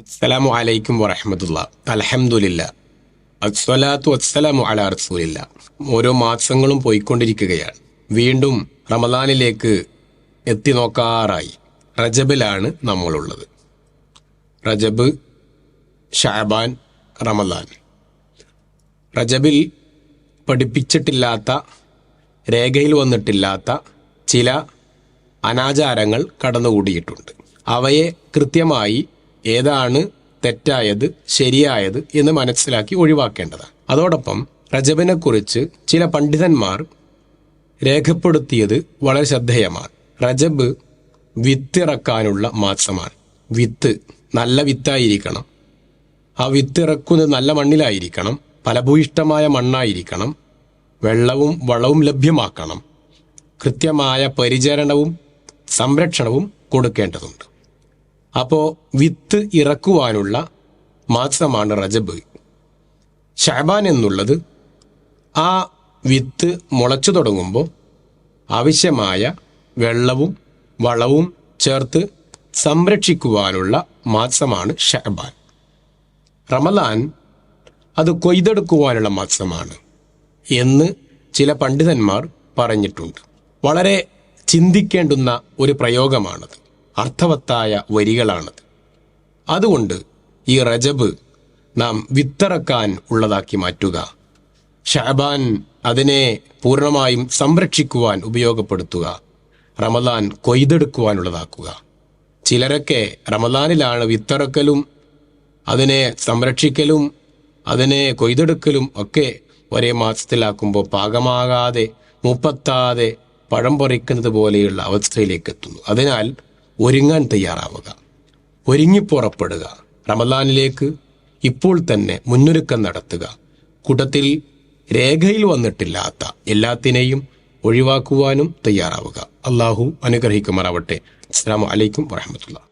അസ്സലാമു അലൈക്കും വറഹമത്തുള്ള. അലഹമുല്ല അസ്വലാത്തു അസ്സലാമു അല റസൂലില്ല. ഓരോ മാസങ്ങളും പോയിക്കൊണ്ടിരിക്കുകയാണ്. വീണ്ടും റമദാനിലേക്ക് എത്തി നോക്കാറായി റജബിലാണ് നമ്മളുള്ളത്. റജബ് ഷാബാൻ റമദാൻ. റജബിൽ പഠിപ്പിച്ചിട്ടില്ലാത്ത രേഖയിൽ വന്നിട്ടില്ലാത്ത ചില അനാചാരങ്ങൾ കടന്നുകൂടിയിട്ടുണ്ട്. അവയെ കൃത്യമായി ഏതാണ് തെറ്റായത് ശരിയായത് എന്ന് മനസ്സിലാക്കി ഒഴിവാക്കേണ്ടതാണ്. അതോടൊപ്പം റജബിനെക്കുറിച്ച് ചില പണ്ഡിതന്മാർ രേഖപ്പെടുത്തിയത് വളരെ ശ്രദ്ധേയമാണ്. റജബ് വിത്തിറക്കാനുള്ള മാസമാണ് വിത്ത് നല്ല വിത്തായിരിക്കണം. ആ വിത്തിറക്കുന്നത് നല്ല മണ്ണിലായിരിക്കണം. ഫലഭൂയിഷ്ടമായ മണ്ണായിരിക്കണം. വെള്ളവും വളവും ലഭ്യമാക്കണം. കൃത്യമായ പരിചരണവും സംരക്ഷണവും കൊടുക്കേണ്ടതുണ്ട്. അപ്പോൾ വിത്ത് ഇറക്കുവാനുള്ള മാസമാണ് റജബ്. ഷാബാൻ എന്നുള്ളത് ആ വിത്ത് മുളച്ചു തുടങ്ങുമ്പോൾ ആവശ്യമായ വെള്ളവും വളവും ചേർത്ത് സംരക്ഷിക്കുവാനുള്ള മാസമാണ് ഷഹബാൻ റമലാൻ അത് കൊയ്തെടുക്കുവാനുള്ള മാസമാണ് എന്ന് ചില പണ്ഡിതന്മാർ പറഞ്ഞിട്ടുണ്ട്. വളരെ ചിന്തിക്കേണ്ടുന്ന ഒരു പ്രയോഗമാണത്. അർത്ഥവത്തായ വരികളാണത്. അതുകൊണ്ട് ഈ റജബ് നാം വിത്തറക്കാൻ ഉള്ളതാക്കി മാറ്റുക. ഷാബാൻ അതിനെ പൂർണമായും സംരക്ഷിക്കുവാൻ ഉപയോഗപ്പെടുത്തുക. റമദാൻ കൊയ്തെടുക്കുവാനുള്ളതാക്കുക. ചിലരൊക്കെ റമദാനിലാണ് വിത്തറക്കലും അതിനെ സംരക്ഷിക്കലും അതിനെ കൊയ്തെടുക്കലും ഒക്കെ ഒരേ മാസത്തിലാക്കുമ്പോൾ പാകമാകാതെ മുപ്പത്താതെ പഴം പറിക്കുന്നത് പോലെയുള്ള അവസ്ഥയിലേക്ക് എത്തുന്നു അതിനാൽ ഒരുങ്ങാൻ തയ്യാറാവുക. ഒരുങ്ങിപ്പുറപ്പെടുക റമദാനിലേക്ക് ഇപ്പോൾ തന്നെ മുന്നൊരുക്കം നടത്തുക. കൂട്ടത്തിൽ രേഖയിൽ വന്നിട്ടില്ലാത്ത എല്ലാത്തിനെയും ഒഴിവാക്കുവാനും തയ്യാറാവുക. അള്ളാഹു അനുഗ്രഹിക്കുമാറാവട്ടെ. അസ്സാം വലൈക്കും വറഹമത്തുള്ള